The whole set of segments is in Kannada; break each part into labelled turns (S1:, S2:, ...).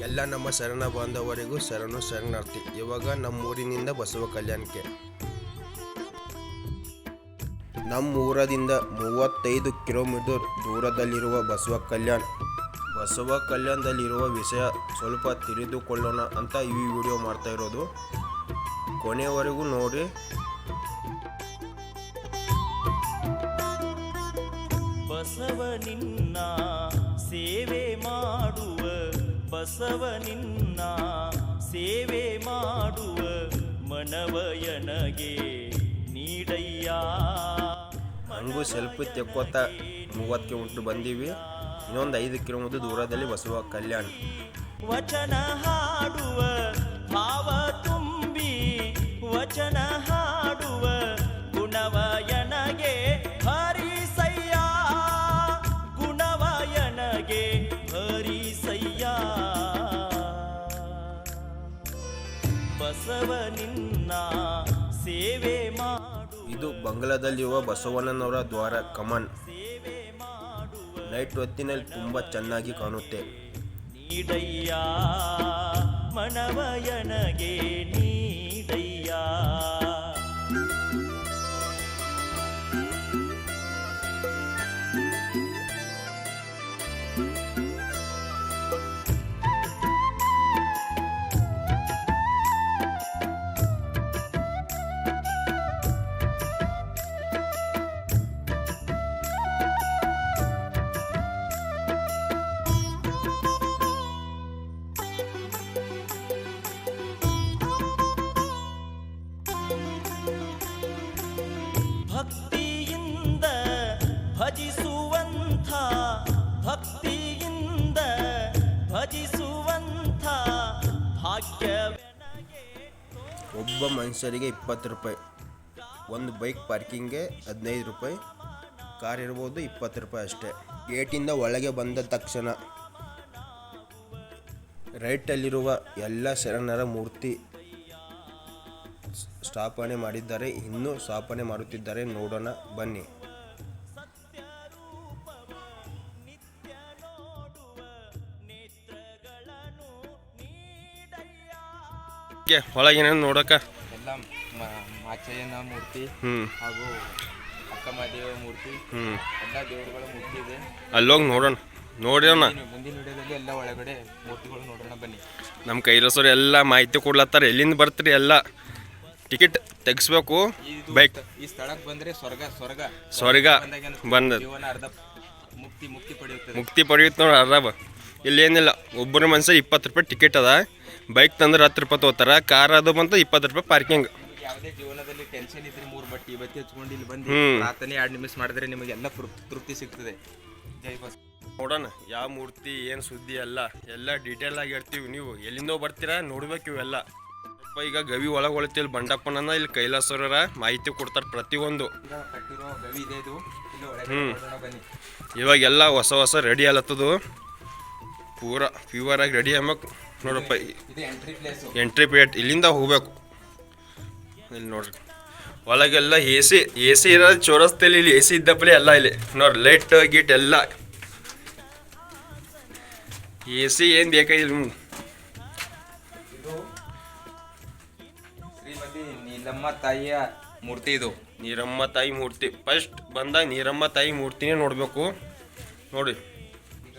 S1: ಎಲ್ಲ ನಮ್ಮ ಶರಣ ಬಾಂಧವರಿಗೂ ಶರಣು ಶರಣಾರ್ಥಿ. ಇವಾಗ ನಮ್ಮ ಊರಿನಿಂದ ಬಸವ ಕಲ್ಯಾಣಕ್ಕೆ ನಮ್ಮ ಊರದಿಂದ ಮೂವತ್ತೈದು ಕಿಲೋಮೀಟರ್ ದೂರದಲ್ಲಿರುವ ಬಸವ ಕಲ್ಯಾಣ. ಬಸವ ಕಲ್ಯಾಣದಲ್ಲಿರುವ ವಿಷಯ ಸ್ವಲ್ಪ ತಿಳಿದುಕೊಳ್ಳೋಣ ಅಂತ ಈ ವಿಡಿಯೋ ಮಾಡ್ತಾ ಇರೋದು. ಕೊನೆಯವರೆಗೂ ನೋಡಿ.
S2: ಬಸವನಿನ್ನ ಸೇವೆ ಮಾಡುವ ಮನವಯನಗೆ ನೀಡಯ್ಯ.
S1: ಹಂಗೂ ಸೆಲ್ಫಿ ತೆಕ್ಕೋತ ಮೂವತ್ತು ಉಂಟು ಬಂದೀವಿ. ಇನ್ನೊಂದು ಐದು ಕಿಲೋಮೀಟರ್ ದೂರದಲ್ಲಿ ಬಸವ ಕಲ್ಯಾಣ.
S2: ವಚನ ಹಾಡುವ ಭಾವ ತುಂಬಿ ವಚನ ಸೇವೆ ಮಾಡು.
S1: ಇದು ಬಂಗ್ಲಾದಲ್ಲಿರುವ ಬಸವಣ್ಣನವರ ದ್ವಾರ ಕಮನ್. ನೈಟ್ ಹೊತ್ತಿನಲ್ಲಿ ತುಂಬ ಚೆನ್ನಾಗಿ ಕಾಣುತ್ತೆ.
S2: ನೀಡಯ್ಯ ಮನವಯನಗೆ ನೀಡಯ್ಯ
S1: ಮನುಷ್ಯರಿಗೆ ಇಪ್ಪತ್ತು ರೂಪಾಯಿ. ಒಂದು ಬೈಕ್ ಪಾರ್ಕಿಂಗ್ಗೆ ಹದಿನೈದು ರೂಪಾಯಿ. ಕಾರ್ ಇರ್ಬೋದು ಇಪ್ಪತ್ತು ರೂಪಾಯಿ ಅಷ್ಟೇ. ಗೇಟಿಂದ ಒಳಗೆ ಬಂದ ತಕ್ಷಣ ರೈಟಲ್ಲಿರುವ ಎಲ್ಲ ಶರಣರ ಮೂರ್ತಿ ಸ್ಥಾಪನೆ ಮಾಡಿದ್ದಾರೆ. ಇನ್ನೂ ಸ್ಥಾಪನೆ ಮಾಡುತ್ತಿದ್ದಾರೆ. ನೋಡೋಣ, ಬನ್ನಿ. ಒಳಗಿನ ನೋಡಕ
S3: ಮಾಚಯ್ಯನ ಮೂರ್ತಿ ಹಾಗೂ ಅಕ್ಕಮಹಾದೇವ ಮೂರ್ತಿ
S1: ಹ್ಞೂ
S3: ಎಲ್ಲ ದೇವರುಗಳ ಮೂರ್ತಿ ಇದೆ.
S1: ಅಲ್ಲೋಗಿ ನೋಡೋಣ. ನೋಡೋಣ
S3: ಮುಂದಿನ- ವಿಡಿಯೋದಲ್ಲಿ ಎಲ್ಲ ಒಳಗಡೆ ಮೂರ್ತಿಗಳು ನೋಡೋಣ ಬನ್ನಿ.
S1: ನಮ್ಮ ಕೈಲಸರು ಎಲ್ಲ ಮಾಹಿತಿ ಕೊಡ್ಲತ್ತಾರ. ಎಲ್ಲಿಂದ ಬರ್ತೀರಿ ಎಲ್ಲ ಟಿಕೆಟ್ ತೆಗಿಸ್ಬೇಕು. ಬೈಕ್
S3: ಈ ಸ್ಥಳಕ್ಕೆ ಬಂದ್ರೆ ಸ್ವರ್ಗ ಸ್ವರ್ಗ.
S1: ಸ್ವರ್ಗ ಬಂದ
S3: ಅರ್ಧ ಮುಕ್ತಿ ಮುಕ್ತಿ ಪಡೆಯುತ್ತೆ
S1: ಮುಕ್ತಿ ಪಡೆಯುತ್ತೆ ನೋಡಿ ಅರ್ಧ. ಇಲ್ಲಿ ಏನಿಲ್ಲ. ಒಬ್ಬರ ಮನುಷ್ಯ ಇಪ್ಪತ್ತು ರೂಪಾಯಿ ಟಿಕೆಟ್ ಅದ. ಬೈಕ್ ತಂದ್ರೆ ಹತ್ತು ರೂಪಾಯಿ ತೊಗೋತಾರ. ಕಾರ್ ಅದು ಬಂತ ಇಪ್ಪತ್ತು ರೂಪಾಯಿ ಪಾರ್ಕಿಂಗ್
S3: ಯಾವುದೇ ಜೀವನದಲ್ಲಿ ಟೆನ್ಷನ್ ಇದ್ರೆ ಮೂರು ಬಟ್ಟಿ ಬತ್ತಿ ಹಚ್ಕೊಂಡು ಇಲ್ಲಿ ಬಂದು
S1: ಆತನೇ
S3: ಪ್ರಾರ್ಥನೆ ಎರಡು ನಿಮಿಷ ಮಾಡಿದ್ರೆ ನಿಮಗೆ ಎಲ್ಲ ತೃಪ್ತಿ ಸಿಗ್ತದೆ. ಜೈ ಬಸ್
S1: ನೋಡೋಣ ಯಾವ ಮೂರ್ತಿ ಏನು ಸುದ್ದಿ ಎಲ್ಲ ಎಲ್ಲ ಡೀಟೇಲ್ ಆಗಿ ಇರ್ತೀವಿ ನೀವು. ಎಲ್ಲಿಂದೋ ಬರ್ತೀರಾ ನೋಡ್ಬೇಕು ಇವೆಲ್ಲ. ಸ್ವಲ್ಪ ಈಗ ಗವಿ ಒಳಗೆ ಹೊಳಿತೀವಿ ಬಂಡಪ್ಪನನ್ನ ಇಲ್ಲಿ ಕೈಲಾಸರ ಮಾಹಿತಿ ಕೊಡ್ತಾರೆ ಪ್ರತಿಯೊಂದು.
S3: ಹ್ಞೂ ಇಲ್ಲಿ
S1: ಇವಾಗೆಲ್ಲ ಹೊಸ ಹೊಸ ರೆಡಿ ಆಲತ್ತದು ಪೂರ ಪ್ಯೂರ್ ಆಗಿ ರೆಡಿ ಆಗ್ಬೇಕು. ನೋಡಪ್ಪ
S3: ಎಂಟ್ರಿ ಪ್ಲೇಸ್
S1: ಎಂಟ್ರಿ ಪೇಟ್ ಇಲ್ಲಿಂದ ಹೋಗ್ಬೇಕು. ಇಲ್ಲಿ ನೋಡ್ರಿ. ಒಳಗೆಲ್ಲ ಎ ಸಿ ಎ ಸಿ ಇರೋದು ಚೋರಸ್ತಲ್ಲಿ ಇಲ್ಲಿ ಎ ಸಿ ಇದ್ದಪ್ಪಲೆ ಎಲ್ಲ ಇಲ್ಲಿ. ನೋಡ್ರಿ ಲೈಟ್ ಗೀಟ್ ಎಲ್ಲ. ಎ ಸಿ ಏನು ಬೇಕಾಗಿಲ್ಲ ನಿಮ್ಗೆ?
S3: ನೀಲಮ್ಮ ತಾಯಿಯ ಮೂರ್ತಿ ಇದು.
S1: ನೀರಮ್ಮ ತಾಯಿ ಮೂರ್ತಿ. ಫಸ್ಟ್ ಬಂದಾಗ ನೀರಮ್ಮ ತಾಯಿ ಮೂರ್ತಿನೇ ನೋಡಬೇಕು. ನೋಡಿ.
S3: ಈಗ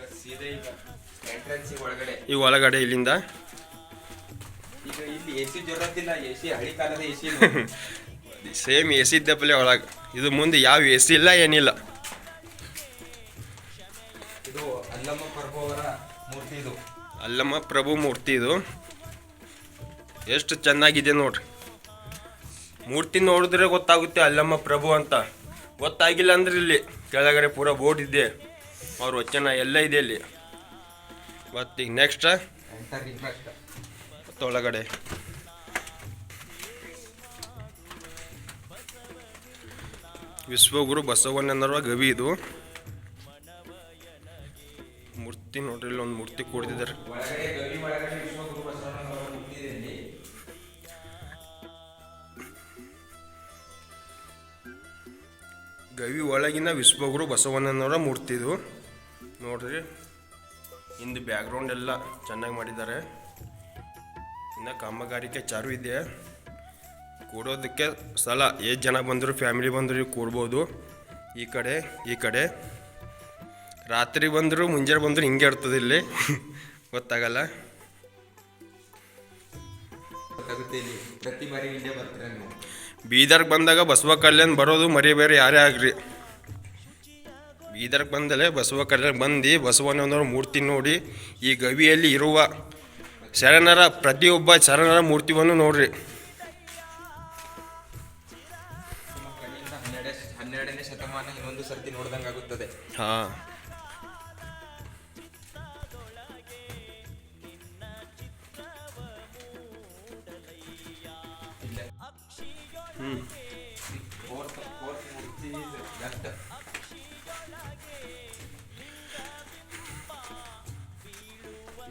S3: ಒಳಗಡೆ.
S1: ಈ ಒಳಗಡೆ ಇಲ್ಲಿಂದ.
S3: ಈಗ ಇಲ್ಲಿ ಜರತ್ತಿಲ್ಲ ಹಳಿ ಕಾಲದ
S1: ಸೇಮ್ ಎ ಸಿ ಇದ್ದಪ್ಪಲೆ ಒಳಗೆ. ಇದು ಮುಂದೆ ಯಾವ ಎ ಸಿ ಇಲ್ಲ ಏನಿಲ್ಲ.
S3: ಇದು ಅಲ್ಲಮ್ಮ ಪ್ರಭು ಅವರ ಮೂರ್ತಿ ಇದು.
S1: ಅಲ್ಲಮ್ಮ ಪ್ರಭು ಮೂರ್ತಿ ಇದು. ಎಷ್ಟು ಚೆನ್ನಾಗಿದೆ ನೋಡ್ರಿ. ಮೂರ್ತಿ ನೋಡಿದ್ರೆ ಗೊತ್ತಾಗುತ್ತೆ ಅಲ್ಲಮ್ಮ ಪ್ರಭು ಅಂತ. ಗೊತ್ತಾಗಿಲ್ಲ ಅಂದ್ರೆ ಇಲ್ಲಿ ಕೆಳಗಡೆ ಪೂರ ಬೋರ್ಡ್ ಇದೆ. ಅವ್ರ ವಚನ ಎಲ್ಲ ಇದೆ ಇಲ್ಲಿ. ಮತ್ತೀಗ ನೆಕ್ಸ್ಟ್
S3: ಇಂಪ್ಯಾಕ್ಟ್
S1: ಒಳಗಡೆ. ವಿಶ್ವಗುರು ಬಸವಣ್ಣನವರ ಗವಿ ಇದು. ಮೂರ್ತಿ ನೋಡ್ರಿ ಇಲ್ಲಿ ಒಂದು ಮೂರ್ತಿ
S3: ಇದೆ
S1: ಗವಿ ಒಳಗಿನ ವಿಶ್ವಗುರು ಬಸವಣ್ಣನವರ ಮೂರ್ತಿ ಇದು. ನೋಡ್ರಿ, ಹಿಂದೆ ಬ್ಯಾಕ್ಗ್ರೌಂಡ್ ಎಲ್ಲ ಚೆನ್ನಾಗಿ ಮಾಡಿದ್ದಾರೆ. ಇನ್ನು ಕಾಮಗಾರಿಕೆ ಚಾರು ಇದೆ. ಕೂಡೋದಕ್ಕೆ ಸಲ ಏಜ್ ಜನ ಬಂದರೂ ಫ್ಯಾಮಿಲಿ ಬಂದರು ಕೂಡ್ಬೋದು. ಈ ಕಡೆ ಈ ಕಡೆ. ರಾತ್ರಿ ಬಂದರೂ ಮುಂಜಾನೆ ಬಂದರೂ ಹಿಂಗೆ ಇರ್ತದೆ ಇಲ್ಲಿ. ಗೊತ್ತಾಗಲ್ಲ.
S3: ಪ್ರತಿ ಬಾರಿ ಇಲ್ಲೇ ಬರ್ತೀರಾ ನೀವು?
S1: ಬೀದರ್ಗೆ ಬಂದಾಗ ಬಸವ ಕಲ್ಯಾಣ ಬರೋದು ಮರಿಬೇರೆ ಯಾರೇ ಆಗ್ರಿ ಬೀದರ್ಗೆ ಬಂದಲೇ ಬಸವ ಕಲ್ಯಾಣ ಬಂದು ಬಸವಣ್ಣನವ್ರ ಮೂರ್ತಿ ನೋಡಿ ಈ ಗವಿಯಲ್ಲಿ ಇರುವ ಶರಣರ ಪ್ರತಿಯೊಬ್ಬ ಶರಣರ ಮೂರ್ತಿವನ್ನು ನೋಡ್ರಿ.
S3: ಹ್ಮ್ ಹನ್ನೆರಡನೇ ಶತಮಾನ ಇನ್ನೊಂದು ಸರ್ತಿ ನೋಡ್ದಂಗಾಗುತ್ತದೆ ಹಾ
S1: ಹಾಂ.
S3: ಇಲ್ಲ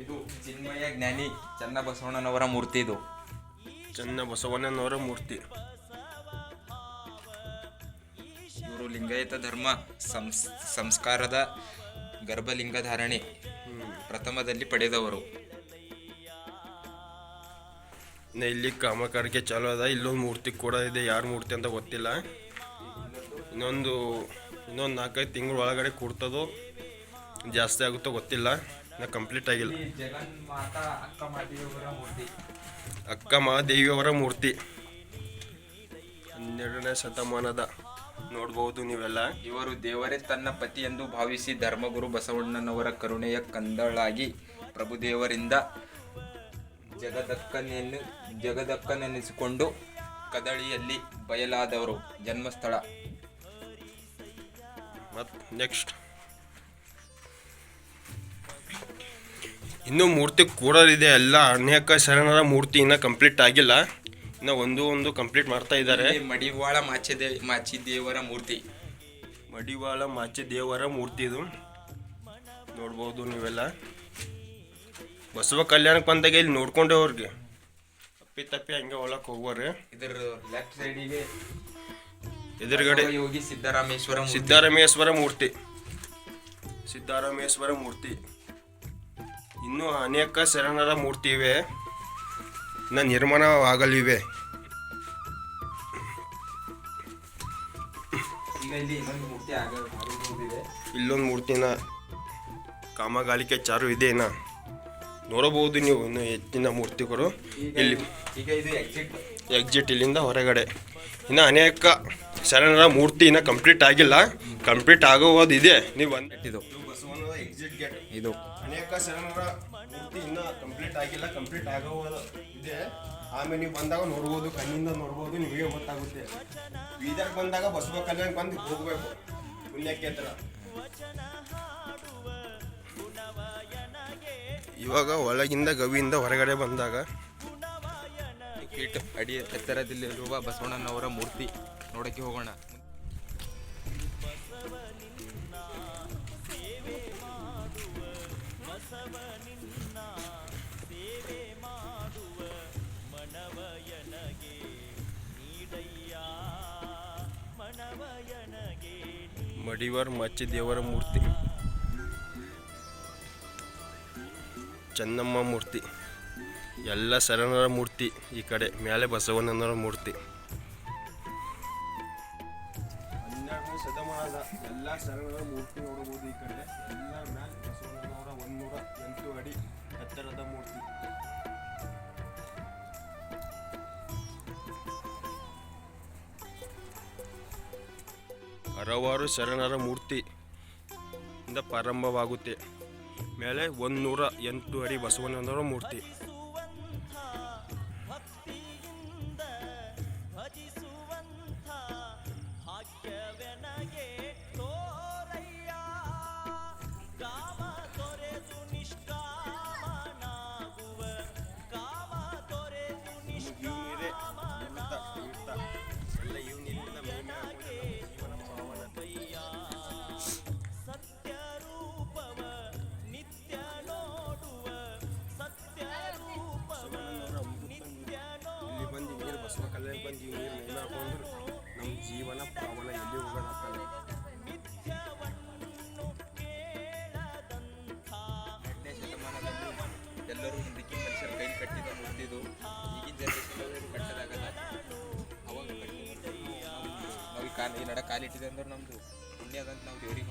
S3: ಇದು ಚಿನ್ಮಯ ಜ್ಞಾನಿ ಚನ್ನಬಸವಣ್ಣನವರ ಮೂರ್ತಿ ಇದು.
S1: ಚನ್ನ ಬಸವಣ್ಣನವರ ಮೂರ್ತಿ.
S3: ಇವರು ಲಿಂಗಾಯತ ಧರ್ಮ ಸಂಸ್ ಸಂಸ್ಕಾರದ ಗರ್ಭಲಿಂಗ ಧಾರಣೆ ಪ್ರಥಮದಲ್ಲಿ ಪಡೆದವರು.
S1: ಇನ್ನು ಇಲ್ಲಿ ಕಾಮಗಾರಿಕೆ ಚಾಲೂ ಅದ. ಇಲ್ಲೊಂದು ಮೂರ್ತಿ ಕೂಡ ಇದೆ. ಯಾರ ಮೂರ್ತಿ ಅಂತ ಗೊತ್ತಿಲ್ಲ. ಇನ್ನೊಂದು ಇನ್ನೊಂದು ನಾಲ್ಕೈದು ತಿಂಗಳ ಒಳಗಡೆ ಕೂಡ್ತದೋ ಜಾಸ್ತಿ ಆಗುತ್ತೋ ಗೊತ್ತಿಲ್ಲ. ಇನ್ನು ಕಂಪ್ಲೀಟ್ ಆಗಿಲ್ಲ.
S3: ಜಗನ್ಮಾತಾ ಅಕ್ಕ ಮಾದೇವಿಯವರ ಮೂರ್ತಿ.
S1: ಅಕ್ಕ ಮಹಾದೇವಿಯವರ ಮೂರ್ತಿ. ಹನ್ನೆರಡನೇ ಶತಮಾನದ. ನೋಡ್ಬೋದು ನೀವೆಲ್ಲ.
S3: ಇವರು ದೇವರೇ ತನ್ನ ಪತಿ ಎಂದು ಭಾವಿಸಿ ಧರ್ಮಗುರು ಬಸವಣ್ಣನವರ ಕರುಣೆಯ ಕಂದಳಾಗಿ ಪ್ರಭುದೇವರಿಂದ ಜಗದಕ್ಕನೆನ್ನು ಜಗದಕ್ಕನೆನಿಸಿಕೊಂಡು ಕದಳಿಯಲ್ಲಿ ಬಯಲಾದವರು. ಜನ್ಮಸ್ಥಳ.
S1: ಮತ್ತು ನೆಕ್ಸ್ಟ್ ಇನ್ನೂ ಮೂರ್ತಿ ಕೂಡಲಿದೆ ಎಲ್ಲ ಅನೇಕ ಶರಣರ ಮೂರ್ತಿ ಇನ್ನೂ ಕಂಪ್ಲೀಟ್ ಆಗಿಲ್ಲ. ಇನ್ನು ಒಂದು ಒಂದು ಕಂಪ್ಲೀಟ್ ಮಾಡ್ತಾ ಇದ್ದಾರೆ.
S3: ಮಡಿವಾಳ ಮಾಚದೆ ಮಾಚಿ ದೇವರ ಮೂರ್ತಿ.
S1: ಮಡಿವಾಳ ಮಾಚೆ ದೇವರ ಮೂರ್ತಿ ಇದು. ನೋಡ್ಬೋದು ನೀವೆಲ್ಲ. ಬಸವ ಕಲ್ಯಾಣಕ್ಕೆ ಬಂದಾಗ ಇಲ್ಲಿ ನೋಡ್ಕೊಂಡೆ ಅವ್ರಿಗೆ ತಪ್ಪಿ ತಪ್ಪಿ ಹಂಗೆ ಒಳಕ್ಕೆ ಹೋಗೋರಿ.
S3: ಇದರ ಲೆಫ್ಟ್ ಸೈಡಿಗೆ
S1: ಎದುರುಗಡೆ
S3: ಯೋಗಿ ಸಿದ್ದರಾಮೇಶ್ವರ.
S1: ಸಿದ್ದರಾಮೇಶ್ವರ ಮೂರ್ತಿ. ಸಿದ್ದರಾಮೇಶ್ವರ ಮೂರ್ತಿ. ಇನ್ನೂ ಅನೇಕ ಶರಣರ ಮೂರ್ತಿ ಇವೆ. ಇನ್ನು
S3: ನಿರ್ಮಾಣವಾಗಲಿವೆ.
S1: ಇಲ್ಲೊಂದು ಮೂರ್ತಿನ ಕಾಮಗಾಲಿಕೆ ಚಾರು ಇದೆ ಇನ್ನ. ನೋಡಬಹುದು ನೀವು ಇನ್ನು ಹೆಚ್ಚಿನ ಮೂರ್ತಿಗಳು. ಇಲ್ಲಿ
S3: ಈಗ ಇದು ಎಕ್ಸಿಟ್
S1: ಇಲ್ಲಿಂದ ಹೊರಗಡೆ. ಇನ್ನು ಅನೇಕ ಶರಣರ ಮೂರ್ತಿ ಇನ್ನು ಕಂಪ್ಲೀಟ್ ಆಗಿಲ್ಲ. ಕಂಪ್ಲೀಟ್ ಆಗೋದು ಇದೆ. ನೀವು ಬಂದು
S3: ಇದು.
S1: ಬಸವಣ್ಣನ ಎಕ್ಸಿಟ್ ಗೇಟ್
S3: ಇದು.
S1: ಅನೇಕ ಶರಣರ ಪೂರ್ತಿ ಇನ್ನೂ ಕಂಪ್ಲೀಟ್ ಆಗಿಲ್ಲ ಕಂಪ್ಲೀಟ್ ಆಗೋ ಇದೆ. ಆಮೇಲೆ ನೀವು ಬಂದಾಗ ನೋಡ್ಬೋದು, ಕಣ್ಣಿಂದ ನೋಡ್ಬೋದು, ನಿಮಗೆ ಗೊತ್ತಾಗುತ್ತೆ. ಬೀದರ್ಗೆ ಬಂದಾಗ ಬಸವ ಕಲ್ಯಾಣ ಬಂದು ಹೋಗ್ಬೇಕು, ಪುಣ್ಯಕ್ಷೇತ್ರ. ಇವಾಗ ಒಳಗಿಂದ ಗವಿಯಿಂದ ಹೊರಗಡೆ ಬಂದಾಗ
S3: ಅಡಿ ಎತ್ತರದಲ್ಲಿರುವ ಬಸವಣ್ಣನವರ ಮೂರ್ತಿ ನೋಡಕ್ಕೆ ಹೋಗೋಣ.
S1: ಮಡಿವಾರ್ ಮಚ್ಚಿ ದೇವರ ಮೂರ್ತಿ. ಚೆನ್ನಮ್ಮ ಮೂರ್ತಿ. ಎಲ್ಲ ಶರಣರ ಮೂರ್ತಿ ಈ ಕಡೆ. ಮೇಲೆ ಬಸವಣ್ಣನವರ ಮೂರ್ತಿ. ಹಲವಾರು ಶರಣರ ಮೂರ್ತಿ ಇಂದ ಪ್ರಾರಂಭವಾಗುತ್ತೆ. ಮೇಲೆ ಒಂದು ನೂರ ಎಂಟು ಅಡಿ ಬಸವಣ್ಣನವರ ಮೂರ್ತಿ.
S3: ಕಾಲ ಇಟ್ಟಿದೆ ಅಂದ್ರೆ ನಮ್ದು ಪುಣ್ಯ ಅದಂತ ನಾವು ದೇವ್ರಿಗೆ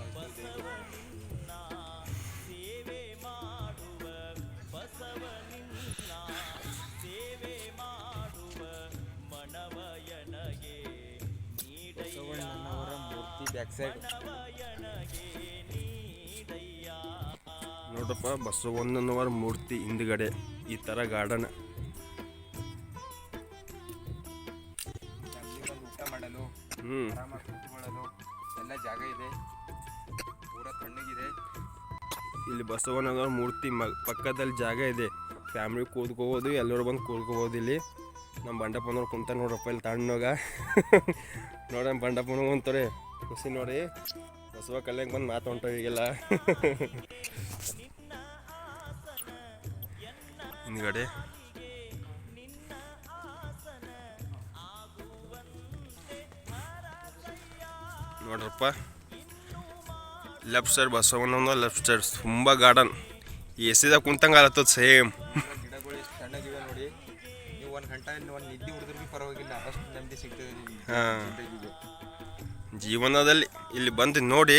S2: ಸೇವೆ ಮಾಡುವ ಬಸವನಿನ್ನ ಸೇವೆ ಮಾಡುವ ಮನವಯನಗೆ
S3: ಬಸವಣ್ಣನವರ
S1: ನೋಡಪ್ಪ, ಬಸವಣ್ಣನವರ ಮೂರ್ತಿ ಹಿಂದ್ಗಡೆ ಈ ಥರ ಗಾರ್ಡನ್ ಇಲ್ಲಿ ಬಸವಣ್ಣನವರ ಮೂರ್ತಿ ಮ ಪಕ್ಕದಲ್ಲಿ ಜಾಗ ಇದೆ. ಫ್ಯಾಮ್ಲಿ ಕೂತ್ಕೋಬೋದು, ಎಲ್ಲರೂ ಬಂದು ಕೂತ್ಕೋಬೋದು ಇಲ್ಲಿ. ನಮ್ಮ ಬಂಡಪ್ಪನವ್ರು ಕುಂತ ನೋಡ್ರಪ್ಪ ಇಲ್ಲಿ ತಣ್ಣಗ. ನೋಡ ಬಂಡಪ್ಪನ ಅಂತಾರೆ. ಖುಷಿ ನೋಡಿ. ಬಸವ ಕಲ್ಯಾಣ ಬಂದು ಮಾತು ಹೊಂಟ ಈಗೆಲ್ಲ. ಹಿಂದ್ಗಡೆ. ನೋಡ್ರಪ್ಪ. ಲೆಫ್ಟ್ ಸೈಡ್ ಬಸವಣ್ಣನ ಲೆಫ್ಟ್ ಸೈಡ್ ತುಂಬ ಗಾರ್ಡನ್ ಎಸಿದಾಗ ಸಿದಾಗ ಕುಂತಂಗೆ ಆಗತ್ತದ ಸೇಮ್
S3: ಗಿಡಗಳು ಎಷ್ಟು ತಣ್ಣಗಿವೆ ನೋಡಿ. ನೀವು ಒಂದು ಗಂಟೆ ಒಂದು ನಿದ್ದೆ ಹೊಡೆದ್ರೂ ಭೀ ಪರವಾಗಿಲ್ಲ. ಅಷ್ಟು ನೆಮ್ಮದಿ ಸಿಗ್ತದೆ ನಿಮ್ಗೆ.
S1: ಜೀವನದಲ್ಲಿ. ಇಲ್ಲಿ ಬಂದು ನೋಡಿ.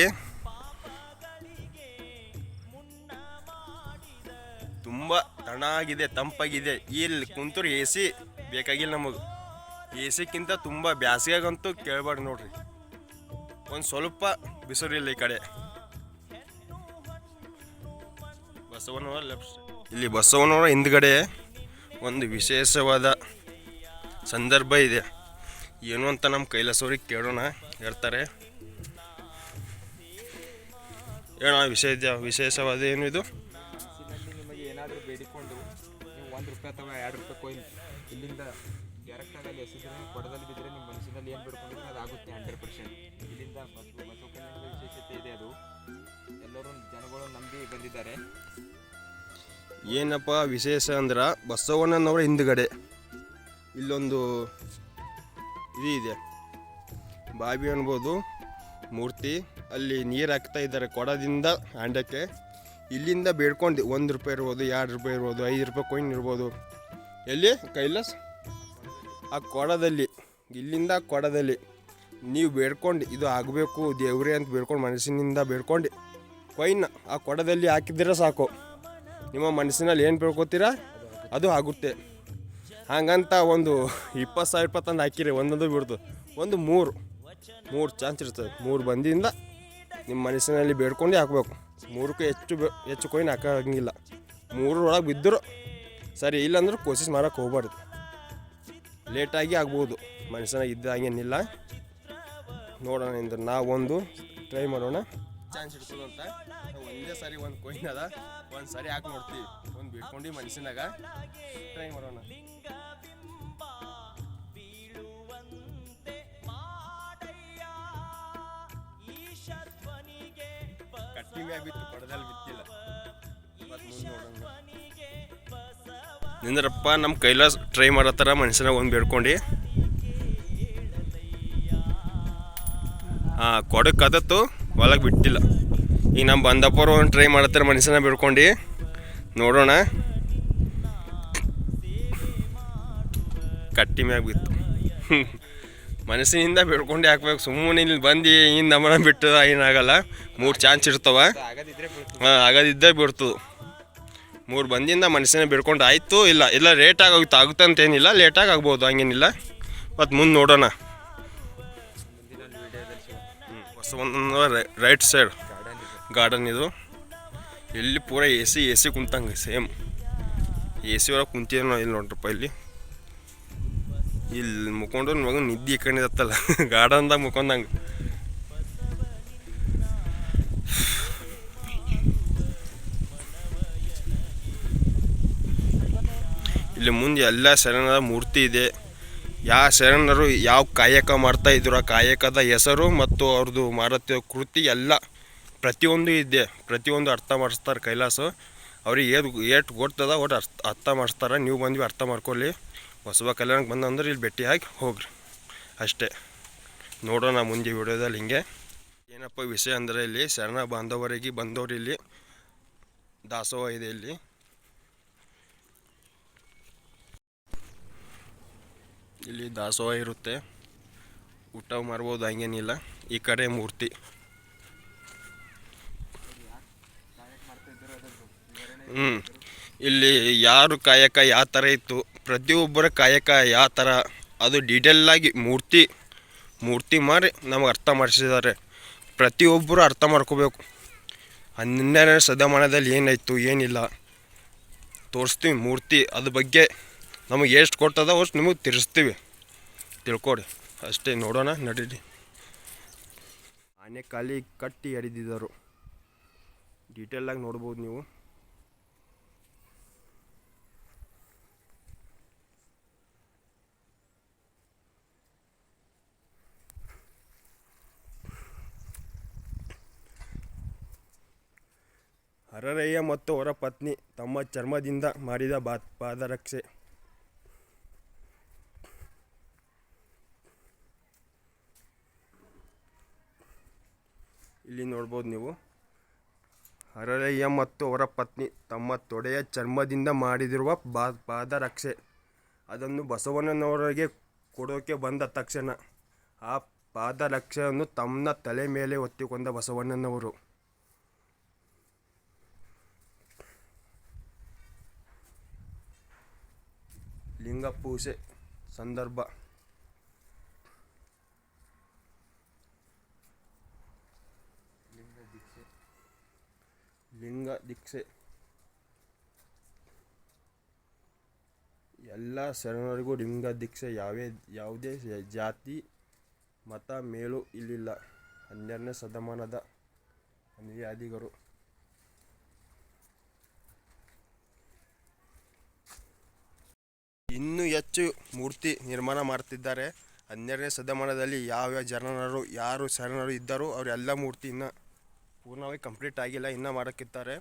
S1: ತುಂಬ ತಣ್ಣಾಗಿದೆ ತಂಪಾಗಿದೆ. ಇಲ್ಲಿ ಕುಂತರು ಎ ಸಿ ಬೇಕಾಗಿಲ್ಲ ನಮಗೆ. ಎ ಸಿಕ್ಕಿಂತ ತುಂಬ ಬ್ಯಾಸಿಗಾಗಂತೂ ಕೇಳಬಾರ್ದು ನೋಡ್ರಿ. ಒಂದು ಸ್ವಲ್ಪ ಬಿಸಿರಿಲ್ಲ ಈ ಕಡೆ. ಬಸವನವರ ಲೆಫ್ಟ್ ಇಲ್ಲಿ ಬಸವನವರ ಹಿಂದ್ಗಡೆ ಒಂದು ವಿಶೇಷವಾದ ಸಂದರ್ಭ ಇದೆ. ಏನು ಅಂತ ನಮ್ಮ ಕೈಲಾಸವ್ರಿಗೆ ಕೇಳೋಣ ಹೇಳ್ತಾರೆ. ಹೇಳೋಣ ವಿಶೇಷ ವಿಶೇಷವಾದ ಏನು ಇದು?
S3: ನಿಮಗೆ ಏನಾದರೂ ಬೇಡಿಕೊಂಡು ನೀವು ಒಂದು ರೂಪಾಯಿ ಅಥವಾ ಎರಡು ರೂಪಾಯಿ ಕೊಯ್ಲು ಇಲ್ಲಿಂದ ಡೈರೆಕ್ಟಾಗಿ ಅಲ್ಲಿ ಎಸೆದ್ರೆ ಕೊಡದಲ್ಲಿ ಬಿದ್ದರೆ ನಿಮ್ಮ ಮನಸ್ಸಿನಲ್ಲಿ ಏನು ಬೇಡ್ಕೊಂಡಿದ್ರೆ ಅದು ಆಗುತ್ತೆ ಹಂಡ್ರೆಡ್ ಪರ್ಸೆಂಟ್ ಇಲ್ಲಿಂದ ಬಸವ ಬಸವ ವಿಶೇಷತೆ ಇದೆ ಅದು. ಎಲ್ಲರೂ ಜನಗಳು ನಂಬಿ ಬಂದಿದ್ದಾರೆ.
S1: ಏನಪ್ಪ ವಿಶೇಷ ಅಂದ್ರೆ ಬಸವಣ್ಣನವರ ಹಿಂದುಗಡೆ ಇಲ್ಲೊಂದು ಇದು ಇದೆ. ಬಾವಿ ಅನ್ಬೋದು, ಮೂರ್ತಿ. ಅಲ್ಲಿ ನೀರು ಹಾಕ್ತಾ ಇದ್ದಾರೆ ಕೊಡದಿಂದ ಹಾಂಡಕ್ಕೆ ಇಲ್ಲಿಂದ ಬೇಡ್ಕೊಂಡು ಒಂದು ರೂಪಾಯಿ ಇರ್ಬೋದು, ಎರಡು ರೂಪಾಯಿ ಇರ್ಬೋದು, ಐದು ರೂಪಾಯಿ ಕೊಯ್ನ್ ಇರ್ಬೋದು. ಎಲ್ಲಿ? ಕೈಲಾಸ್? ಆ ಕೊಡದಲ್ಲಿ, ಇಲ್ಲಿಂದ ಕೊಡದಲ್ಲಿ. ನೀವು ಬೇಡ್ಕೊಂಡು ಇದು ಆಗಬೇಕು, ದೇವ್ರೆ ಅಂತ ಬೇಡ್ಕೊಂಡು ಮನಸ್ಸಿನಿಂದ ಬೇಡ್ಕೊಂಡು ಕೊಯ್ನ ಆ ಕೊಡದಲ್ಲಿ ಹಾಕಿದ್ರೆ ಸಾಕು. ನಿಮ್ಮ ಮನಸ್ಸಿನಲ್ಲಿ ಏನು ಬೇಡ್ಕೋತೀರಾ ಅದು ಆಗುತ್ತೆ. ಹಾಗಂತ ಒಂದು ಇಪ್ಪತ್ತು ಸಾವಿರ ರೂಪಾಯಿ ತಂದು ಹಾಕಿರಿ, ಒಂದೊಂದು ಬಿಡ್ತು ಒಂದು ಮೂರು. ಮೂರು ಚಾನ್ಸ್ ಇರ್ತದೆ. ಮೂರು ಬಂದಿಂದ ನಿಮ್ಮ ಮನಸ್ಸಿನಲ್ಲಿ ಬೇಡ್ಕೊಂಡು ಹಾಕಬೇಕು. ಮೂರಕ್ಕೂ ಹೆಚ್ಚು ಹೆಚ್ಚು ಕೊಯ್ನ ಹಾಕೋಂಗಿಲ್ಲ. ಮೂರರೊಳಗೆ ಬಿದ್ದರು ಸರಿ, ಇಲ್ಲಾಂದ್ರೆ ಕೋಶಿಸ್ ಮಾಡೋಕೆ ಹೋಗ್ಬಾರ್ದು. ಲೇಟಾಗಿ ಆಗ್ಬೋದು. ಮನುಷ್ಯನಾಗ ಇದ್ದ ಹಂಗೇನಿಲ್ಲ. ನೋಡೋಣ ಇಂದ್ರೆ ನಾವೊಂದು ಟ್ರೈ ಮಾಡೋಣ. ಚಾನ್ಸ್ ಇರ್ತದಂತ ಅಂತ. ಒಂದೇ ಸಾರಿ ಒಂದು ಕೊಯ್ನ್ ಅದ, ಒಂದು ಸಾರಿ ಹಾಕಿ ನೋಡ್ತೀವಿ. ಒಂದು ಬಿಟ್ಕೊಂಡು ಮನಸ್ಸಿನಾಗ ಟ್ರೈ ಮಾಡೋಣ. ಬಿತ್ತಿಲ್ಲ. ನಿಂದ್ರಪ್ಪ ನಮ್ಮ ಕೈಲಾಸ್ ಟ್ರೈ ಮಾಡತ್ತಾರ ಮನುಷ್ಯನಾಗ ಒಂದು ಬೇಡ್ಕೊಂಡು. ಹಾಂ ಕೊಡಕ್ಕೆ ಆದತ್ತು. ಒಳಗೆ ಬಿಟ್ಟಿಲ್ಲ. ಈಗ ನಮ್ಮ ಬಂದಪ್ಪರು ಒಂದು ಟ್ರೈ ಮಾಡ್ತಾರೆ ಮನುಷ್ಯನ ಬಿಡ್ಕೊಂಡು. ನೋಡೋಣ. ಕಟ್ಟಿ ಮ್ಯಾಗ ಬಿತ್ತು. ಮನಸ್ಸಿನಿಂದ ಬಿಡ್ಕೊಂಡು ಹಾಕ್ಬೇಕು. ಸುಮ್ಮನೆ ಇಲ್ಲಿ ಬಂದು ಇನ್ನು ನಮ್ಮನ ಬಿಟ್ಟದ ಏನಾಗಲ್ಲ ಮೂರು ಚಾನ್ಸ್ ಇರ್ತವೆ. ಹಾಂ, ಆಗದಿದ್ದೇ ಬಿಡ್ತು. ಮೂರು ಬಂದಿಂದ ಮನಸ್ಸಿನ ಬಿಡ್ಕೊಂಡು ಆಯಿತು, ಇಲ್ಲ. ಇಲ್ಲ ಲೇಟಾಗಿ ಆಗುತ್ತೆ ಆಗುತ್ತೆ ಅಂತೇನಿಲ್ಲ ಲೇಟಾಗಿ ಆಗ್ಬೋದು, ಹಂಗೇನಿಲ್ಲ. ಮತ್ತು ಮುಂದೆ ನೋಡೋಣ. ಒಂದೊಂದು ಒಂದು ರೈಟ್ ಸೈಡ್
S3: ಗಾರ್ಡನ್ ಇದು.
S1: ಎಲ್ಲಿ ಪೂರ ಎ ಸಿ ಎ ಸಿ ಕುಂತಂಗೆ ಸೇಮ್ ಎ ಸಿ ಒಳಗೆ ನಾವು ಇಲ್ಲಿ ನೋಡ್ರಪ್ಪ ಇಲ್ಲಿ. ಇಲ್ಲಿ ಮುಕ್ಕೊಂಡು ಮಗ ನಿದ್ದೆ ಇಕ್ಕಂಡಿದತ್ತಲ್ಲ ಗಾರ್ಡನ್ದಾಗ ಮುಕೊಂಡಂಗೆ ಇಲ್ಲಿ ಮುಂದೆ ಎಲ್ಲ ಸರಣದ ಮೂರ್ತಿ ಇದೆ. ಯಾವ ಶರಣರು ಯಾವ ಕಾಯಕ ಮಾಡ್ತಾ ಇದ್ರು, ಆ ಕಾಯಕದ ಹೆಸರು ಮತ್ತು ಅವ್ರದ್ದು ಮಾರುತ್ಯ ಕೃತಿ ಎಲ್ಲ ಪ್ರತಿಯೊಂದು ಇದೆ. ಪ್ರತಿಯೊಂದು ಅರ್ಥ ಮಾಡಿಸ್ತಾರೆ ಕೈಲಾಸ. ಅವ್ರಿಗೆ ಏದು ಏಟು ಗೊತ್ತದ ಒಟ್ಟು ಅರ್ಥ ಅರ್ಥ ಮಾಡಿಸ್ತಾರೆ. ನೀವು ಬಂದ್ವಿ ಅರ್ಥ ಮಾಡ್ಕೊಳ್ಳಿ ಹೊಸಬ ಕಲ್ಯಾಣಕ್ಕೆ ಬಂದಂದ್ರೆ ಇಲ್ಲಿ ಭೇಟಿ ಹಾಕಿ ಹೋಗ್ರಿ. ಅಷ್ಟೇ. ನೋಡೋಣ ಮುಂದೆ ವಿಡಿಯೋದಲ್ಲಿ ಹಿಂಗೆ. ಏನಪ್ಪ ವಿಷಯ ಅಂದರೆ ಇಲ್ಲಿ ಶರಣ ಬಾಂಧವರಿಗೆ ಬಂದವರು ಇಲ್ಲಿ. ದಾಸೋಹ ಇದೆ ಇಲ್ಲಿ. ಇಲ್ಲಿ ದಾಸೋಹ ಇರುತ್ತೆ. ಊಟ ಮಾಡ್ಬೋದು, ಹಂಗೇನಿಲ್ಲ. ಈ ಕಡೆ ಮೂರ್ತಿ. ಹ್ಞೂ ಇಲ್ಲಿ ಯಾರು ಕಾಯಕ ಯಾವ ಥರ ಇತ್ತು, ಪ್ರತಿಯೊಬ್ಬರ ಕಾಯಕ ಯಾವ ಥರ ಅದು ಡೀಟೇಲಾಗಿ ಮೂರ್ತಿ ಮೂರ್ತಿ ಮಾರಿ ನಮಗೆ ಅರ್ಥ ಮಾಡಿಸಿದ್ದಾರೆ. ಪ್ರತಿಯೊಬ್ಬರು ಅರ್ಥ ಮಾಡ್ಕೋಬೇಕು. ಹನ್ನೆರಡನೇ ಶತಮಾನದಲ್ಲಿ ಏನಾಯಿತು, ಏನಿಲ್ಲ. ತೋರಿಸ್ತೀವಿ ಮೂರ್ತಿ, ಅದ್ರ ಬಗ್ಗೆ ನಮಗೆ ಎಷ್ಟು ಕೊಟ್ಟದ ಅಷ್ಟು ನಿಮಗೆ ತಿರ್ಸ್ತೀವಿ. ತಿಳ್ಕೊಡಿ. ಅಷ್ಟೇ ನೋಡೋಣ, ನಡೀರಿ. ಆನೆ ಖಾಲಿ ಕಟ್ಟಿ ಎರಿದಿದ್ದರು ಡೀಟೇಲಾಗಿ ನೋಡ್ಬೋದು ನೀವು. ಹರರಯ್ಯ ಮತ್ತು ಅವರ ಪತ್ನಿ ತಮ್ಮ ಚರ್ಮದಿಂದ ಮಾಡಿದ ಬಾತ್ ಪಾದರಕ್ಷೆ. ಇಲ್ಲಿ ನೋಡ್ಬೋದು ನೀವು. ಹರರಯ್ಯ ಮತ್ತು ಅವರ ಪತ್ನಿ ತಮ್ಮ ತೊಡೆಯ ಚರ್ಮದಿಂದ ಮಾಡಿದಿರುವ ಬಾ, ಪಾದರಕ್ಷೆ. ಅದನ್ನು ಬಸವಣ್ಣನವರಿಗೆ ಕೊಡೋಕೆ ಬಂದ ತಕ್ಷಣ ಆ ಪಾದರಕ್ಷೆಯನ್ನು ತಮ್ಮ ತಲೆ ಮೇಲೆ ಒತ್ತಿಕೊಂಡ ಬಸವಣ್ಣನವರು. ಲಿಂಗ ಪೂಜೆ ಸಂದರ್ಭ ಲಿಂಗ ದೀಕ್ಷೆ ಎಲ್ಲ ಶರಣರಿಗೂ ಲಿಂಗ ದೀಕ್ಷೆ. ಯಾವೇ, ಯಾವುದೇ ಜಾತಿ, ಮತ, ಮೇಲು ಇಲ್ಲಿಲ್ಲ. ಹನ್ನೆರಡನೇ ಶತಮಾನದ ಅನುಯಾದಿಗರು ಇನ್ನೂ ಹೆಚ್ಚು ಮೂರ್ತಿ ನಿರ್ಮಾಣ ಮಾಡ್ತಿದ್ದಾರೆ. ಹನ್ನೆರಡನೇ ಶತಮಾನದಲ್ಲಿ ಯಾವ ಜನರು, ಯಾರು ಶರಣರು ಇದ್ದಾರೋ ಅವರೆಲ್ಲ ಮೂರ್ತಿ ಇನ್ನೂ ಪೂರ್ಣವಾಗಿ ಕಂಪ್ಲೀಟ್ ಆಗಿಲ್ಲ. ಇನ್ನೂ ಮಾಡೋಕ್ಕಿದ್ದಾರೆ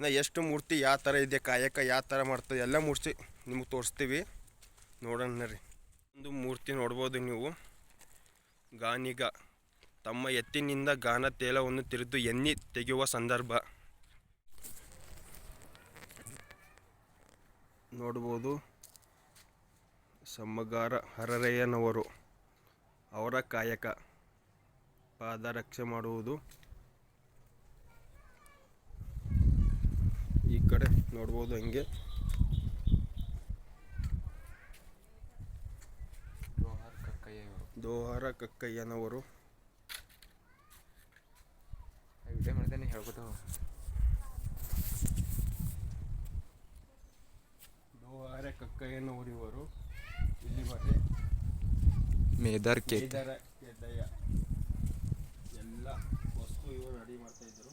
S1: ಇನ್ನು ಎಷ್ಟು ಮೂರ್ತಿ ಯಾವ ಥರ ಇದೆ, ಕಾಯಕ ಯಾವ ಥರ ಮಾಡ್ತದೆ ಎಲ್ಲ ಮೂರ್ತಿ ನಿಮಗೆ ತೋರಿಸ್ತೀವಿ. ನೋಡೋಣ ರೀ ಒಂದು ಮೂರ್ತಿ ನೋಡ್ಬೋದು ನೀವು. ಗಾನಿಗ, ತಮ್ಮ ಎತ್ತಿನಿಂದ ಗಾನ ತೇಲವನ್ನು ತಿರಿದು ಎನ್ನಿ ತೆಗೆಯುವ ಸಂದರ್ಭ. ನೋಡ್ಬೋದು. ಸಮ್ಮಗಾರ ಹರರಯ್ಯನವರು ಅವರ ಕಾಯಕ, ಪಾದರಕ್ಷೆ ಮಾಡುವುದು. ಈ ಕಡೆ ನೋಡ್ಬೋದು ಹಂಗೆ. ದೋಹಾರ ಕಕ್ಕಯ್ಯನವರು.
S3: ವಿಡಿಯೋ ಮಾಡಿದ್ದೇನೆ ಹೇಳ್ಬೋದು
S1: ದೋಹಾರ ಕಕ್ಕಯ್ಯನವರು ಇವರು. ಇಲ್ಲಿ ಬರ್ರಿ.
S3: ಮೇದಾರ್
S1: ಕೇದಾರ ಕೆದ್ದಯ್ಯ ಎಲ್ಲ ವಸ್ತು ಇವರು ರೆಡಿ ಮಾಡ್ತಾ ಇದ್ರು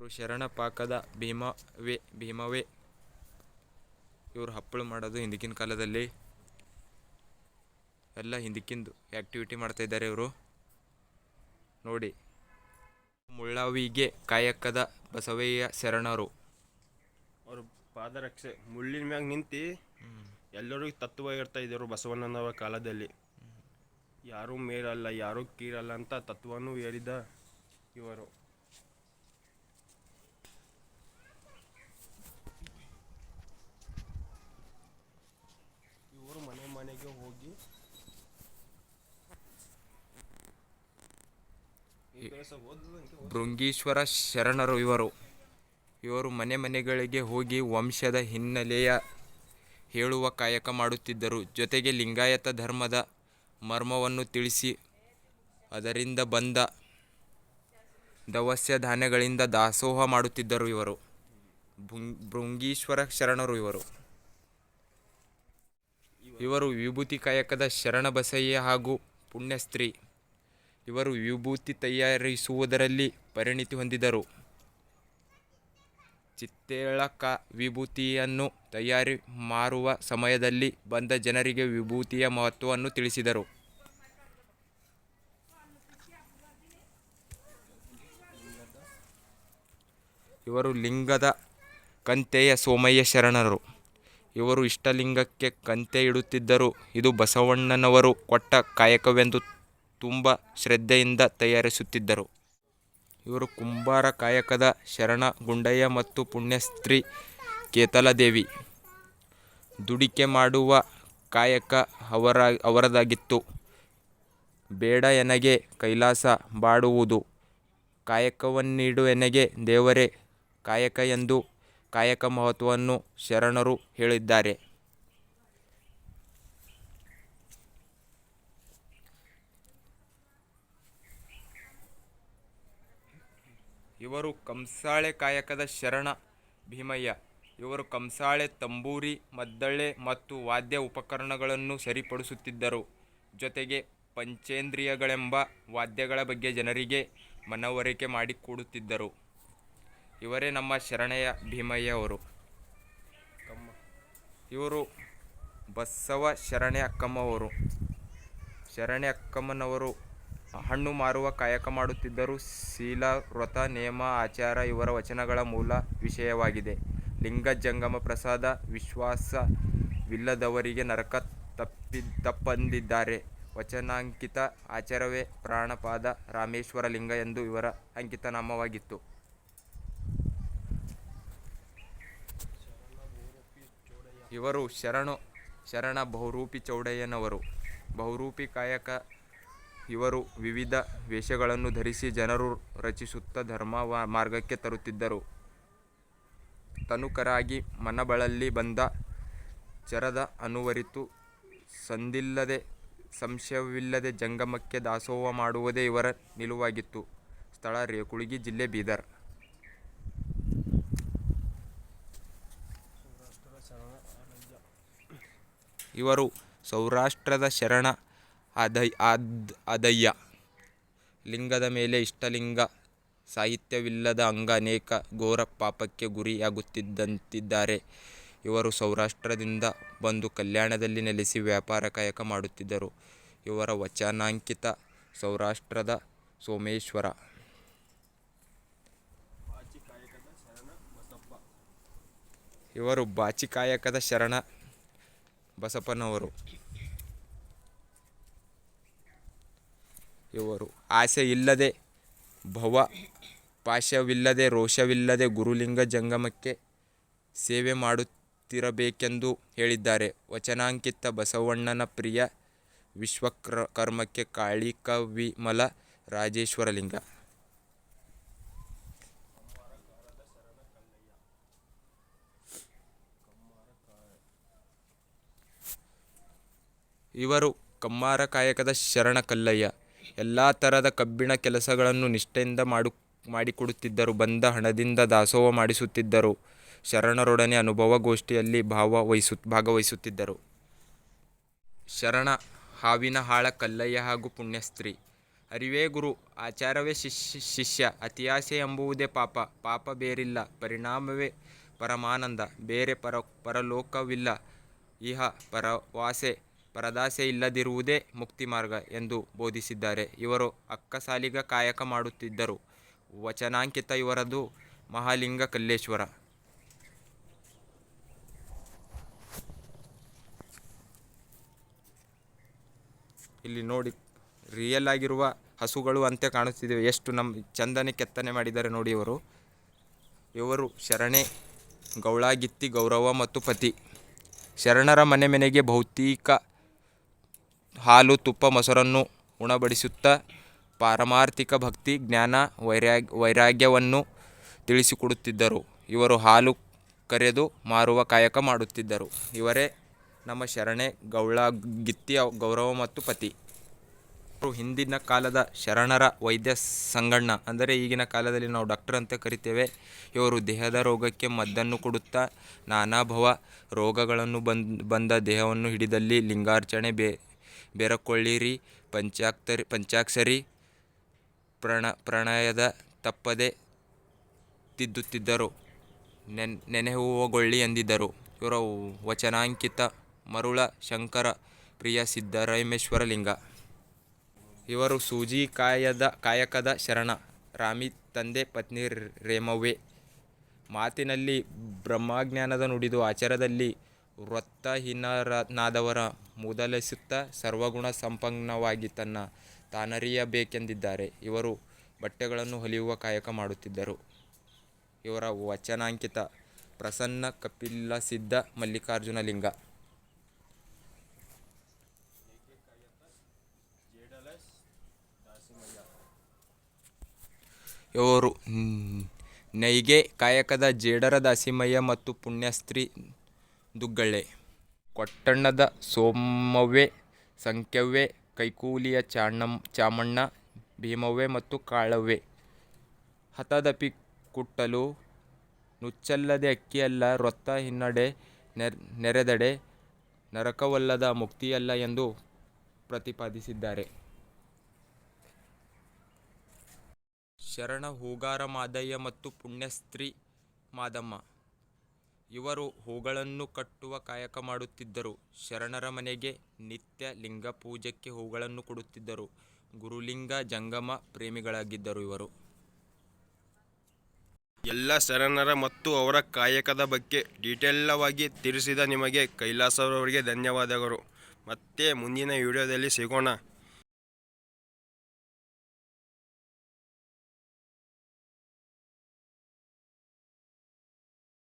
S3: ಇವರು ಶರಣ ಪಾಕದ ಭೀಮವೇ ಭೀಮವೇ. ಇವರು ಹಪ್ಪಳು ಮಾಡೋದು ಹಿಂದಿಕ್ಕಿನ ಕಾಲದಲ್ಲಿ. ಎಲ್ಲ ಹಿಂದಕ್ಕಿಂದು ಆ್ಯಕ್ಟಿವಿಟಿ ಮಾಡ್ತಾಯಿದ್ದಾರೆ ಇವರು. ನೋಡಿ, ಮುಳ್ಳಾವಿಗೆ ಕಾಯಕದ ಬಸವಯ್ಯ ಶರಣರು.
S1: ಅವರು ಪಾದರಕ್ಷೆ, ಮುಳ್ಳಿನ ಮ್ಯಾಗ ನಿಂತು ಎಲ್ಲರಿಗೂ ತತ್ವ ಇದ್ದರು ಬಸವಣ್ಣನವರ ಕಾಲದಲ್ಲಿ. ಯಾರೂ ಮೇಲಲ್ಲ, ಯಾರೂ ಕೀರಲ್ಲ ಅಂತ ತತ್ವನೂ ಏರಿದ ಇವರು ಇವರು ಮನೆ ಮನೆಗೆ ಹೋಗಿ
S3: ಭೃಂಗೀಶ್ವರ ಶರಣರು ಇವರು. ಇವರು ಮನೆ ಮನೆಗಳಿಗೆ ಹೋಗಿ ವಂಶದ ಹಿನ್ನೆಲೆಯ ಹೇಳುವ ಕಾಯಕ ಮಾಡುತ್ತಿದ್ದರು. ಜೊತೆಗೆ ಲಿಂಗಾಯತ ಧರ್ಮದ ಮರ್ಮವನ್ನು ತಿಳಿಸಿ ಅದರಿಂದ ಬಂದ ದವಸ್ಯ ಧಾನ್ಯಗಳಿಂದ ದಾಸೋಹ ಮಾಡುತ್ತಿದ್ದರು ಇವರು. ಭೃಂಗ್- ಭೃಂಗೀಶ್ವರ ಶರಣರು ಇವರು. ಇವರು ವಿಭೂತಿ ಕಾಯಕದ ಶರಣ ಬಸಯ್ಯ ಹಾಗೂ ಪುಣ್ಯಸ್ತ್ರೀ. ಇವರು ವಿಭೂತಿ ತಯಾರಿಸುವುದರಲ್ಲಿ ಪರಿಣಿತಿ ಹೊಂದಿದರು. ಚಿತ್ತೇಳಕ ವಿಭೂತಿಯನ್ನು ತಯಾರಿ ಮಾರುವ ಸಮಯದಲ್ಲಿ ಬಂದ ಜನರಿಗೆ ವಿಭೂತಿಯ ಮಹತ್ವವನ್ನು ತಿಳಿಸಿದರು. ಇವರು ಲಿಂಗದ ಕಂತೆಯ ಸೋಮಯ್ಯ ಶರಣರು. ಇವರು ಇಷ್ಟಲಿಂಗಕ್ಕೆ ಕಂತೆ ಇಡುತ್ತಿದ್ದರು. ಇದು ಬಸವಣ್ಣನವರು ಕೊಟ್ಟ ಕಾಯಕವೆಂದು ತುಂಬ ಶ್ರದ್ಧೆಯಿಂದ ತಯಾರಿಸುತ್ತಿದ್ದರು. ಇವರು ಕುಂಬಾರ ಕಾಯಕದ ಶರಣ ಗುಂಡಯ್ಯ ಮತ್ತು ಪುಣ್ಯಸ್ತ್ರೀ ಕೇತಲದೇವಿ. ದುಡಿಕೆ ಮಾಡುವ ಕಾಯಕ ಅವರ, ಅವರದಾಗಿತ್ತು. ಬೇಡ ಎನಗೆ ಕೈಲಾಸ ಬಾಡುವುದು. ಕಾಯಕವನ್ನೀಡು ಎನಗೆ ದೇವರೇ, ಕಾಯಕ ಎಂದು ಕಾಯಕ ಮಹತ್ವವನ್ನು ಶರಣರು ಹೇಳಿದ್ದಾರೆ. ಇವರು ಕಂಸಾಳೆ ಕಾಯಕದ ಶರಣ ಭೀಮಯ್ಯ. ಇವರು ಕಂಸಾಳೆ, ತಂಬೂರಿ, ಮದ್ದಳೆ ಮತ್ತು ವಾದ್ಯ ಉಪಕರಣಗಳನ್ನು ಸರಿಪಡಿಸುತ್ತಿದ್ದರು. ಜೊತೆಗೆ ಪಂಚೇಂದ್ರಿಯಗಳೆಂಬ ವಾದ್ಯಗಳ ಬಗ್ಗೆ ಜನರಿಗೆ ಮನವರಿಕೆ ಮಾಡಿಕೊಡುತ್ತಿದ್ದರು. ಇವರೇ ನಮ್ಮ ಶರಣೆಯ ಭೀಮಯ್ಯ ಅವರು ಇವರು ಬಸವ ಶರಣೆ ಅಕ್ಕಮ್ಮವರು. ಶರಣೆ ಅಕ್ಕಮ್ಮನವರು ಹಣ್ಣು ಮಾರುವ ಕಾಯಕ ಮಾಡುತ್ತಿದ್ದರು. ಶೀಲ, ವ್ರತ, ನೇಮ, ಆಚಾರ ಇವರ ವಚನಗಳ ಮೂಲ ವಿಷಯವಾಗಿದೆ. ಲಿಂಗ, ಜಂಗಮ, ಪ್ರಸಾದ ವಿಶ್ವಾಸವಿಲ್ಲದವರಿಗೆ ನರಕ ತಪ್ಪಿ ತಪ್ಪಂದಿದ್ದಾರೆ. ವಚನಾಂಕಿತ ಆಚಾರವೇ ಪ್ರಾಣಪಾದ ರಾಮೇಶ್ವರ ಲಿಂಗ ಎಂದು ಇವರ ಅಂಕಿತನಾಮವಾಗಿತ್ತು. ಇವರು ಶರಣು, ಶರಣ ಬಹುರೂಪಿ ಚೌಡಯ್ಯನವರು. ಬಹುರೂಪಿ ಕಾಯಕ ಇವರು ವಿವಿಧ ವೇಷಗಳನ್ನು ಧರಿಸಿ ಜನರು ರಚಿಸುತ್ತಾ ಧರ್ಮ ಮಾರ್ಗಕ್ಕೆ ತರುತ್ತಿದ್ದರು. ತನುಕರಾಗಿ ಮನಬಳಲ್ಲಿ ಬಂದ ಚರದ ಅನುವರಿತು, ಸಂದಿಲ್ಲದೆ ಸಂಶಯವಿಲ್ಲದೆ ಜಂಗಮಕ್ಕೆ ದಾಸೋಹ ಮಾಡುವುದೇ ಇವರ ನಿಲುವಾಗಿತ್ತು. ಸ್ಥಳ ರೇಕುಳಗಿ, ಜಿಲ್ಲೆ ಬೀದರ್. ಇವರು ಸೌರಾಷ್ಟ್ರದ ಶರಣ ಅದಯ್ ಆದ್ ಅದಯ್ಯ ಲಿಂಗದ ಮೇಲೆ ಇಷ್ಟಲಿಂಗ ಸಾಹಿತ್ಯವಿಲ್ಲದ ಅಂಗ ಅನೇಕ ಘೋರ ಪಾಪಕ್ಕೆ ಗುರಿಯಾಗುತ್ತಿದ್ದಂತಿದ್ದಾರೆ. ಇವರು ಸೌರಾಷ್ಟ್ರದಿಂದ ಬಂದು ಕಲ್ಯಾಣದಲ್ಲಿ ನೆಲೆಸಿ ವ್ಯಾಪಾರ ಕಾಯಕ ಮಾಡುತ್ತಿದ್ದರು. ಇವರ ವಚನಾಂಕಿತ ಸೌರಾಷ್ಟ್ರದ ಸೋಮೇಶ್ವರ. ಇವರು ಬಾಚಿಕಾಯಕದ ಶರಣ ಬಸಪ್ಪನವರು. ಇವರು. ಆಸೆ ಇಲ್ಲದೆ, ಭವ, ಪಾಶವಿಲ್ಲದೆ, ರೋಷವಿಲ್ಲದೆ ಗುರುಲಿಂಗ ಜಂಗಮಕ್ಕೆ ಸೇವೆ ಮಾಡುತ್ತಿರಬೇಕೆಂದು ಹೇಳಿದ್ದಾರೆ. ವಚನಾಂಕಿತ ಬಸವಣ್ಣನ ಪ್ರಿಯ ವಿಶ್ವಕರ್ಮಕ್ಕೆ ಕಾಳಿಕವಿಮಲ ರಾಜೇಶ್ವರಲಿಂಗ. ಇವರು ಕಮ್ಮಾರ ಕಾಯಕದ ಶರಣ ಕಲ್ಲಯ್ಯ ಎಲ್ಲ ಥರದ ಕಬ್ಬಿಣ ಕೆಲಸಗಳನ್ನು ನಿಷ್ಠೆಯಿಂದ ಮಾಡು, ಮಾಡಿಕೊಡುತ್ತಿದ್ದರು. ಬಂದ ಹಣದಿಂದ ದಾಸೋಹ ಮಾಡಿಸುತ್ತಿದ್ದರು. ಶರಣರೊಡನೆ ಅನುಭವ ಗೋಷ್ಠಿಯಲ್ಲಿ ಭಾವ ವಹಿಸು, ಭಾಗವಹಿಸುತ್ತಿದ್ದರು. ಶರಣ ಹಾವಿನ ಹಾಳ ಕಲ್ಲಯ್ಯ ಹಾಗೂ ಪುಣ್ಯಸ್ತ್ರೀ. ಅರಿವೇ ಗುರು, ಆಚಾರವೇ ಶಿಷ್ಯ ಶಿಷ್ಯ. ಅತಿಯಾಸೆ ಎಂಬುವುದೇ ಪಾಪ. ಪಾಪ ಬೇರಿಲ್ಲ, ಪರಿಣಾಮವೇ ಪರಮಾನಂದ. ಬೇರೆ ಪರ, ಪರಲೋಕವಿಲ್ಲ. ಇಹ ಪರವಾಸೆ ಪರದಾಸೆ ಇಲ್ಲದಿರುವುದೇ ಮುಕ್ತಿ ಮಾರ್ಗ ಎಂದು ಬೋಧಿಸಿದ್ದಾರೆ. ಇವರು ಅಕ್ಕಸಾಲಿಗ ಕಾಯಕ ಮಾಡುತ್ತಿದ್ದರು. ವಚನಾಂಕಿತ ಇವರದು ಮಹಾಲಿಂಗ ಕಲ್ಲೇಶ್ವರ. ಇಲ್ಲಿ ನೋಡಿ ರಿಯಲ್ ಆಗಿರುವ ಹಸುಗಳು ಅಂತೆ ಕಾಣುತ್ತಿದ್ದೇವೆ ಎಷ್ಟು ನಮ್ಮ ಚಂದನೆ ಕೆತ್ತನೆ ಮಾಡಿದ್ದಾರೆ ನೋಡಿ ಇವರು. ಇವರು ಶರಣೆ, ಗೌಳಾಗಿತ್ತಿ, ಗೌರವ ಮತ್ತು ಪತಿ. ಶರಣರ ಮನೆ ಮನೆಗೆ ಭೌತಿಕ ಹಾಲು, ತುಪ್ಪ, ಮೊಸರನ್ನು ಉಣಬಡಿಸುತ್ತಾ ಪಾರಮಾರ್ಥಿಕ ಭಕ್ತಿ, ಜ್ಞಾನ ವೈರಾಗ್ ವೈರಾಗ್ಯವನ್ನು ತಿಳಿಸಿಕೊಡುತ್ತಿದ್ದರು. ಇವರು ಹಾಲು ಕರೆದು ಮಾರುವ ಕಾಯಕ ಮಾಡುತ್ತಿದ್ದರು. ಇವರೇ ನಮ್ಮ ಶರಣೆ ಗೌಳಗಿತ್ತಿ ಗೌರವ ಮತ್ತು ಪತಿ. ಇವರು ಹಿಂದಿನ ಕಾಲದ ಶರಣರ ವೈದ್ಯ ಸಂಗಣ್ಣ. ಅಂದರೆ ಈಗಿನ ಕಾಲದಲ್ಲಿ ನಾವು ಡಾಕ್ಟರ್ ಅಂತ ಕರಿತೇವೆ. ಇವರು ದೇಹದ ರೋಗಕ್ಕೆ ಮದ್ದನ್ನು ಕೊಡುತ್ತಾ ನಾನಾ ಭವ ರೋಗಗಳನ್ನು ಬಂದ್, ಬಂದ ದೇಹವನ್ನು ಹಿಡಿದಲ್ಲಿ ಲಿಂಗಾರ್ಚನೆ ಬೇ ಬೆರಕೊಳ್ಳಿರಿ, ಪಂಚಾಕ್ತರಿ ಪಂಚಾಕ್ಷರಿ ಪ್ರಣ ಪ್ರಣಯದ ತಪ್ಪದೆ ತಿದ್ದುತ್ತಿದ್ದರು. ನೆನ್ ನೆನೆಹುವಗೊಳ್ಳಿ ಎಂದಿದ್ದರು. ಇವರ ವಚನಾಂಕಿತ ಮರುಳ ಶಂಕರ ಪ್ರಿಯ ಸಿದ್ದರಾಮೇಶ್ವರ ಲಿಂಗ ಇವರು ಸೂಜಿ ಕಾಯದ ಕಾಯಕದ ಶರಣ. ರಾಮಿ ತಂದೆ ಪತ್ನಿ ರೇಮವ್ವೆ. ಮಾತಿನಲ್ಲಿ ಬ್ರಹ್ಮಜ್ಞಾನದ ನುಡಿದು ಆಚಾರದಲ್ಲಿ ವೃತ್ತಹೀನರನಾದವರ ಮೂದಲಿಸುತ್ತ ಸರ್ವಗುಣ ಸಂಪನ್ನವಾಗಿ ತನ್ನ ತಾನರಿಯಬೇಕೆಂದಿದ್ದಾರೆ. ಇವರು ಬಟ್ಟೆಗಳನ್ನು ಹೊಲಿಯುವ ಕಾಯಕ ಮಾಡುತ್ತಿದ್ದರು. ಇವರ ವಚನಾಂಕಿತ ಪ್ರಸನ್ನ ಕಪಿಲ ಸಿದ್ಧ ಮಲ್ಲಿಕಾರ್ಜುನ ಲಿಂಗ. ಇವರು ನೈಗೆ ಕಾಯಕದ ಜೇಡರ ದಾಸಿಮಯ್ಯ ಮತ್ತು ಪುಣ್ಯಸ್ತ್ರೀ ದುಗ್ಗಳ್ಳೆ. ಕೊಟ್ಟಣ್ಣದ ಸೋಮವ್ವೆ, ಸಂಖ್ಯವ್ವೆ, ಕೈಕೂಲಿಯ ಚಾಣಂ ಚಾಮಣ್ಣ, ಭೀಮವ್ವೆ ಮತ್ತು ಕಾಳವ್ವೆ. ಹತದಪಿ ಕುಟ್ಟಲು, ನುಚ್ಚಲ್ಲದೆ ಅಕ್ಕಿಯಲ್ಲ, ರೊತ್ತ ಹಿನ್ನಡೆ ನೆರ್, ನೆರೆದಡೆ, ನರಕವಲ್ಲದ ಮುಕ್ತಿಯಲ್ಲ ಎಂದು ಪ್ರತಿಪಾದಿಸಿದ್ದಾರೆ. ಶರಣ ಹೂಗಾರ ಮಾದಯ್ಯ ಮತ್ತು ಪುಣ್ಯಸ್ತ್ರೀ ಮಾದಮ್ಮ. ಇವರು ಹೂಗಳನ್ನು ಕಟ್ಟುವ ಕಾಯಕ ಮಾಡುತ್ತಿದ್ದರು. ಶರಣರ ಮನೆಗೆ ನಿತ್ಯ ಲಿಂಗ ಪೂಜೆಗೆ ಹೂಗಳನ್ನು ಕೊಡುತ್ತಿದ್ದರು. ಗುರುಲಿಂಗ, ಜಂಗಮ ಪ್ರೇಮಿಗಳಾಗಿದ್ದರು ಇವರು.
S1: ಎಲ್ಲ ಶರಣರ ಮತ್ತು ಅವರ ಕಾಯಕದ ಬಗ್ಗೆ ಡೀಟೇಲ್ವಾಗಿ ತಿಳಿಸಿದ ನಿಮಗೆ ಕೈಲಾಸರವರಿಗೆ ಧನ್ಯವಾದಗಳು. ಮತ್ತೆ ಮುಂದಿನ ವಿಡಿಯೋದಲ್ಲಿ ಸಿಗೋಣ.